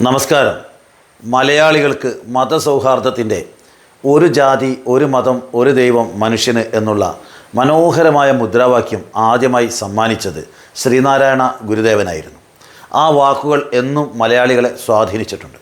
നമസ്കാരം. മലയാളികൾക്ക് മതസൗഹാർദ്ദത്തിന്റെ ഒരു ജാതി ഒരു മതം ഒരു ദൈവം മനുഷ്യന് എന്നുള്ള മനോഹരമായ മുദ്രാവാക്യം ആദ്യമായി സമ്മാനിച്ചത് ശ്രീനാരായണ ഗുരുദേവനായിരുന്നു. ആ വാക്കുകൾ എന്നും മലയാളികളെ സ്വാധീനിച്ചിട്ടുണ്ട്.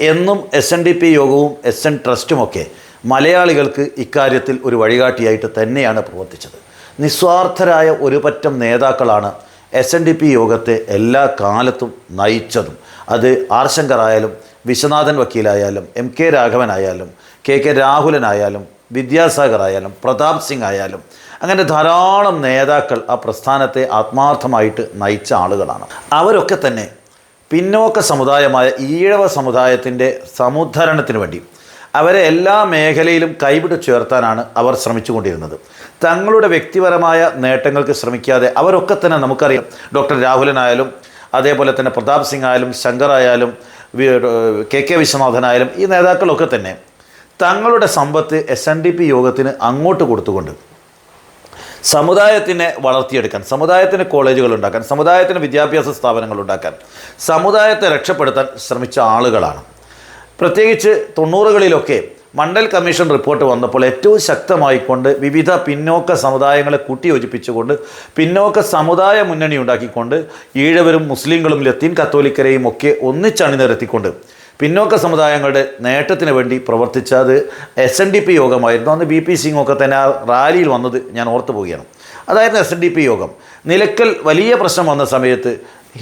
എന്നും എസ് എൻ ഡി പി യോഗവും എസ് എൻ ട്രസ്റ്റുമൊക്കെ മലയാളികൾക്ക് ഇക്കാര്യത്തിൽ ഒരു വഴികാട്ടിയായിട്ട് തന്നെയാണ് പ്രവർത്തിച്ചത്. നിസ്വാർത്ഥരായ ഒരു പറ്റം നേതാക്കളാണ് എസ് എൻ ഡി പി യോഗത്തെ എല്ലാ കാലത്തും നയിച്ചതും. അത് ആർ ശങ്കറായാലും വിശ്വനാഥൻ വക്കീലായാലും എം കെ രാഘവനായാലും കെ കെ രാഹുലനായാലും വിദ്യാസാഗർ ആയാലും പ്രതാപ് സിംഗ് ആയാലും അങ്ങനെ ധാരാളം നേതാക്കൾ ആ പ്രസ്ഥാനത്തെ ആത്മാർത്ഥമായിട്ട് നയിച്ച ആളുകളാണ്. അവരൊക്കെ തന്നെ പിന്നോക്ക സമുദായമായ ഈഴവ സമുദായത്തിന്റെ സമുദ്ധരണത്തിന് വേണ്ടി അവരെ എല്ലാ മേഖലയിലും കൈവിട്ട് ചേർത്താനാണ് അവർ ശ്രമിച്ചുകൊണ്ടിരുന്നത്. തങ്ങളുടെ വ്യക്തിപരമായ നേട്ടങ്ങൾക്ക് ശ്രമിക്കാതെ അവരൊക്കെ തന്നെ നമുക്കറിയാം ഡോക്ടർ രാഹുലനായാലും അതേപോലെ തന്നെ പ്രതാപ് സിംഗ് ആയാലും ശങ്കർ ആയാലും കെ കെ വിശ്വനാഥനായാലും ഈ നേതാക്കളൊക്കെ തന്നെ തങ്ങളുടെ സമ്പത്ത് എസ് എൻ ഡി പി യോഗത്തിന് അങ്ങോട്ട് കൊടുത്തുകൊണ്ട് സമുദായത്തിനെ വളർത്തിയെടുക്കാൻ സമുദായത്തിന് കോളേജുകൾ ഉണ്ടാക്കാൻ സമുദായത്തിന് വിദ്യാഭ്യാസ സ്ഥാപനങ്ങൾ ഉണ്ടാക്കാൻ സമുദായത്തെ രക്ഷപ്പെടുത്താൻ ശ്രമിച്ച ആളുകളാണ്. പ്രത്യേകിച്ച് തൊണ്ണൂറുകളിലൊക്കെ മണ്ഡൽ കമ്മീഷൻ റിപ്പോർട്ട് വന്നപ്പോൾ ഏറ്റവും ശക്തമായിക്കൊണ്ട് വിവിധ പിന്നോക്ക സമുദായങ്ങളെ കൂട്ടിയോജിപ്പിച്ചുകൊണ്ട് പിന്നോക്ക സമുദായ മുന്നണി ഉണ്ടാക്കിക്കൊണ്ട് ഈഴവരും മുസ്ലിങ്ങളും ലത്തീൻ കത്തോലിക്കരെയും ഒക്കെ ഒന്നിച്ചണിനിരത്തിക്കൊണ്ട് പിന്നോക്ക സമുദായങ്ങളുടെ നേട്ടത്തിന് വേണ്ടി പ്രവർത്തിച്ചത് എസ് എൻ ഡി പി യോഗമായിരുന്നു. അന്ന് ബി പി സിംഗ് ഒക്കെ തന്നെ ആ റാലിയിൽ വന്നത് ഞാൻ ഓർത്തു പോവുകയാണ്. അതായിരുന്നു എസ് എൻ ഡി പി യോഗം. നിലക്കൽ വലിയ പ്രശ്നം വന്ന സമയത്ത്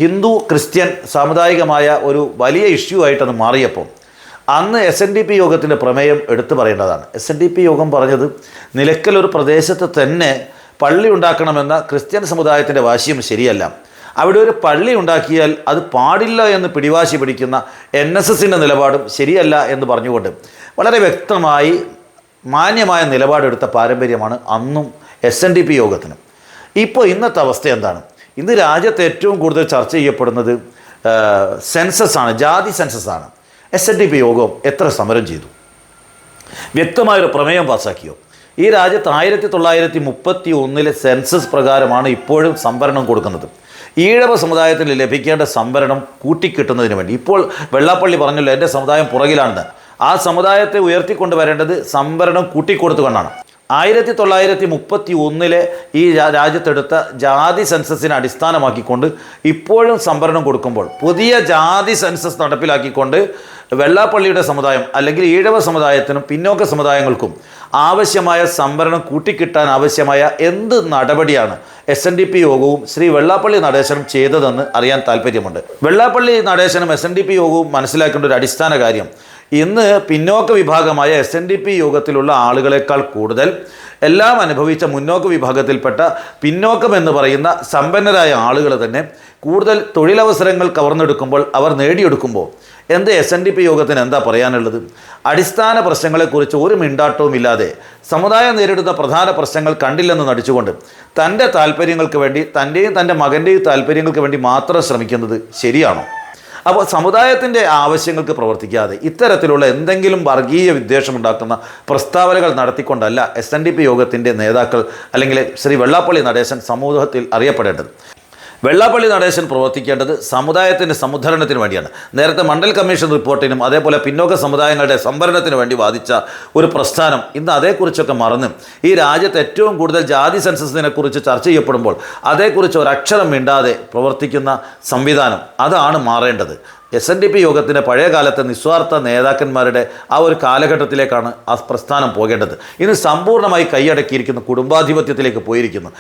ഹിന്ദു ക്രിസ്ത്യൻ സാമുദായികമായ ഒരു വലിയ ഇഷ്യൂ ആയിട്ടത് മാറിയപ്പോൾ അന്ന് എസ് എൻ ഡി പി യോഗത്തിന്റെ പ്രമേയം എടുത്തു പറയേണ്ടതാണ്. എസ് എൻ ഡി പി യോഗം പറഞ്ഞത് നിലക്കൽ ഒരു പ്രദേശത്ത് തന്നെ പള്ളി ഉണ്ടാക്കണമെന്ന ക്രിസ്ത്യൻ സമുദായത്തിന്റെ വാശിയും ശരിയല്ല. അവിടെ ഒരു പള്ളി ഉണ്ടാക്കിയാൽ അത് പാടില്ല എന്ന് പിടിവാശി പിടിക്കുന്ന എൻ എസ് എസിന്റെ നിലപാടും ശരിയല്ല എന്ന് പറഞ്ഞുകൊണ്ട് വളരെ വ്യക്തമായി മാന്യമായ നിലപാടെടുത്ത പാരമ്പര്യമാണ് അന്നും എസ് എൻ ഡി പി യോഗത്തിനും. ഇപ്പോൾ ഇന്നത്തെ അവസ്ഥ എന്താണ്? ഇന്ന് രാജ്യത്ത് ഏറ്റവും കൂടുതൽ ചർച്ച ചെയ്യപ്പെടുന്നത് സെൻസസ് ആണ് ജാതി സെൻസസ് ആണ്. എസ് എൻ ഡി പി യോഗം എത്ര സമരം ചെയ്തു? വ്യക്തമായൊരു പ്രമേയം പാസ്സാക്കിയോ ഈ രാജ്യത്ത് ആയിരത്തി തൊള്ളായിരത്തി മുപ്പത്തി ഒന്നിലെ സെൻസസ് പ്രകാരമാണ് ഇപ്പോഴും സംവരണം കൊടുക്കുന്നത്. ഈഴവ സമുദായത്തിന് ലഭിക്കേണ്ട സംവരണം കൂട്ടിക്കിട്ടുന്നതിന് വേണ്ടി. ഇപ്പോൾ വെള്ളാപ്പള്ളി പറഞ്ഞല്ലോ എന്റെ സമുദായം പുറകിലാണെന്ന്. ആ സമുദായത്തെ ഉയർത്തിക്കൊണ്ടുവരേണ്ടത് സംവരണം കൂട്ടിക്കൊടുത്തുകൊണ്ടാണ്. ആയിരത്തി തൊള്ളായിരത്തി മുപ്പത്തി ഒന്നിലെ ഈ രാജ്യത്തെടുത്ത ജാതി സെൻസസിനെ അടിസ്ഥാനമാക്കിക്കൊണ്ട് ഇപ്പോഴും സംവരണം കൊടുക്കുമ്പോൾ പുതിയ ജാതി സെൻസസ് നടപ്പിലാക്കിക്കൊണ്ട് വെള്ളാപ്പള്ളിയുടെ സമുദായം അല്ലെങ്കിൽ ഈഴവ സമുദായത്തിനും പിന്നോക്ക സമുദായങ്ങൾക്കും ആവശ്യമായ സംവരണം കൂട്ടിക്കിട്ടാൻ ആവശ്യമായ എന്ത് നടപടിയാണ് എസ് എൻ ഡി പി യോഗവും ശ്രീ വെള്ളാപ്പള്ളി നടേശനും ചെയ്തതെന്ന് അറിയാൻ താല്പര്യമുണ്ട് വെള്ളാപ്പള്ളി നടേശനും എസ് എൻ ഡി പി യോഗവും മനസ്സിലാക്കേണ്ട ഒരു അടിസ്ഥാന കാര്യം ഇന്ന് പിന്നോക്ക വിഭാഗമായ എസ് എൻ ഡി പി യോഗത്തിലുള്ള ആളുകളെക്കാൾ കൂടുതൽ എല്ലാം അനുഭവിച്ച മുന്നോക്ക വിഭാഗത്തിൽപ്പെട്ട പിന്നോക്കം എന്ന് പറയുന്ന സമ്പന്നരായ ആളുകൾ തന്നെ കൂടുതൽ തൊഴിലവസരങ്ങൾ കവർന്നെടുക്കുമ്പോൾ അവർ നേടിയെടുക്കുമ്പോൾ എന്ത് എസ് എൻ ഡി പി യോഗത്തിന് എന്താ പറയാനുള്ളത്? അടിസ്ഥാന പ്രശ്നങ്ങളെക്കുറിച്ച് ഒരു മിണ്ടാട്ടവും ഇല്ലാതെ സമുദായം നേരിടുന്ന പ്രധാന പ്രശ്നങ്ങൾ കണ്ടില്ലെന്ന് നടിച്ചുകൊണ്ട് തന്റെ താല്പര്യങ്ങൾക്ക് വേണ്ടി തന്റെയും തന്റെ മകന്റെയും താല്പര്യങ്ങൾക്ക് വേണ്ടി മാത്രം ശ്രമിക്കുന്നത് ശരിയാണോ? അപ്പോൾ സമുദായത്തിന്റെ ആവശ്യങ്ങൾക്ക് പ്രവർത്തിക്കാതെ ഇത്തരത്തിലുള്ള എന്തെങ്കിലും വർഗീയ വിദ്വേഷമുണ്ടാക്കുന്ന പ്രസ്താവനകൾ നടത്തിക്കൊണ്ടല്ല എസ് എൻ ഡി പി യോഗത്തിന്റെ നേതാക്കൾ അല്ലെങ്കിൽ ശ്രീ വെള്ളാപ്പള്ളി നടേശൻ സമൂഹത്തിൽ അറിയപ്പെടേണ്ടത്. വെള്ളാപ്പള്ളി നടേശൻ പ്രവർത്തിക്കേണ്ടത് സമുദായത്തിന്റെ സമുദ്ധരണത്തിന് വേണ്ടിയാണ്. നേരത്തെ മണ്ഡൽ കമ്മീഷൻ റിപ്പോർട്ടിനും അതേപോലെ പിന്നോക്ക സമുദായങ്ങളുടെ സംവരണത്തിന് വേണ്ടി വാദിച്ച ഒരു പ്രസ്ഥാനം ഇന്ന് അതേക്കുറിച്ചൊക്കെ മറന്ന് ഈ രാജ്യത്ത് ഏറ്റവും കൂടുതൽ ജാതി സെൻസസിനെ കുറിച്ച് ചർച്ച ചെയ്യപ്പെടുമ്പോൾ അതേക്കുറിച്ച് ഒരക്ഷരം മിണ്ടാതെ പ്രവർത്തിക്കുന്ന സംവിധാനം അതാണ് മാറേണ്ടത്. എസ് എൻ ഡി പി യോഗത്തിന്റെ പഴയ കാലത്തെ നിസ്വാർത്ഥ നേതാക്കന്മാരുടെ ആ ഒരു കാലഘട്ടത്തിലേക്കാണ് ആ പ്രസ്ഥാനം പോകേണ്ടത്. ഇന്ന് സമ്പൂർണമായി കൈയടക്കിയിരിക്കുന്നു കുടുംബാധിപത്യത്തിലേക്ക് പോയിരിക്കുന്നു.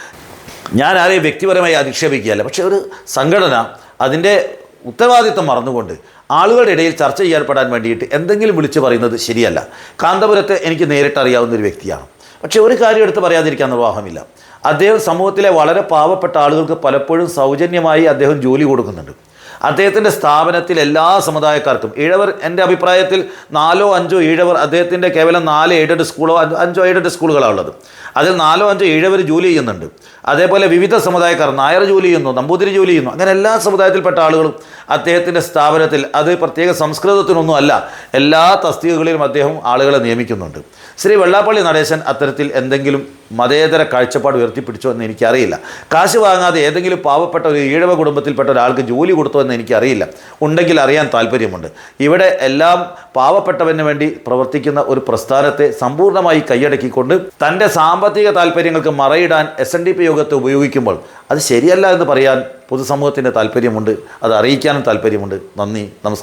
ഞാൻ ആരെയും വ്യക്തിപരമായി അധിക്ഷേപിക്കുകയല്ല. പക്ഷേ ഒരു സംഘടന അതിന്റെ ഉത്തരവാദിത്വം മറന്നുകൊണ്ട് ആളുകളുടെ ഇടയിൽ ചർച്ച ചെയ്യപ്പെടാൻ വേണ്ടിയിട്ട് എന്തെങ്കിലും വിളിച്ചു പറയുന്നത് ശരിയല്ല. കാന്തപുരത്തെ എനിക്ക് നേരിട്ട് അറിയാവുന്ന ഒരു വ്യക്തിയാണ്. പക്ഷേ ഒരു കാര്യം എടുത്ത് പറയാതിരിക്കാൻ നിർവാഹമില്ല. അദ്ദേഹം സമൂഹത്തിലെ വളരെ പാവപ്പെട്ട ആളുകൾക്ക് പലപ്പോഴും സൗജന്യമായി അദ്ദേഹം ജോലി കൊടുക്കുന്നുണ്ട്. അദ്ദേഹത്തിന്റെ സ്ഥാപനത്തിൽ എല്ലാ സമുദായക്കാർക്കും. ഈഴവർ എന്റെ അഭിപ്രായത്തിൽ നാലോ അഞ്ചോ ഈഴവർ അദ്ദേഹത്തിന്റെ കേവലം നാല് എയ്ഡഡ് സ്കൂളോ അഞ്ചോ എയ്ഡഡ് സ്കൂളുകളാണ് ഉള്ളത്. അതിൽ നാലോ അഞ്ചോ ഈഴവർ ജോലി ചെയ്യുന്നുണ്ട്. അതേപോലെ വിവിധ സമുദായക്കാർ നായർ ജോലി ചെയ്യുന്നു നമ്പൂതിരി ജോലി ചെയ്യുന്നു അങ്ങനെ എല്ലാ സമുദായത്തിൽപ്പെട്ട ആളുകളും അദ്ദേഹത്തിന്റെ സ്ഥാപനത്തിൽ അത് പ്രത്യേക സംസ്കൃതത്തിനൊന്നും അല്ല എല്ലാ തസ്തികകളിലും അദ്ദേഹം ആളുകളെ നിയമിക്കുന്നുണ്ട്. ശ്രീ വെള്ളാപ്പള്ളി നടേശൻ അത്തരത്തിൽ എന്തെങ്കിലും മതേതര കാഴ്ചപ്പാട് ഉയർത്തിപ്പിടിച്ചോ എന്ന് എനിക്കറിയില്ല. കാശ് വാങ്ങാതെ ഏതെങ്കിലും പാവപ്പെട്ട ഒരു ഈഴവ കുടുംബത്തിൽപ്പെട്ട ഒരാൾക്ക് ജോലി കൊടുത്തോ എന്ന് എനിക്കറിയില്ല. ഉണ്ടെങ്കിൽ അറിയാൻ താല്പര്യമുണ്ട് ഇവിടെ എല്ലാം പാവപ്പെട്ടവന് വേണ്ടി പ്രവർത്തിക്കുന്ന ഒരു പ്രസ്ഥാനത്തെ സമ്പൂർണമായി കൈയടക്കിക്കൊണ്ട് തന്റെ സാമ്പത്തിക താല്പര്യങ്ങൾക്ക് മറയിടാൻ എസ് എൻ ഡി പി യോഗത്തെ ഉപയോഗിക്കുമ്പോൾ അത് ശരിയല്ല എന്ന് പറയാൻ പൊതുസമൂഹത്തിന്റെ താല്പര്യമുണ്ട് അത് അറിയിക്കാനും താല്പര്യമുണ്ട് നന്ദി. നമസ്കാരം.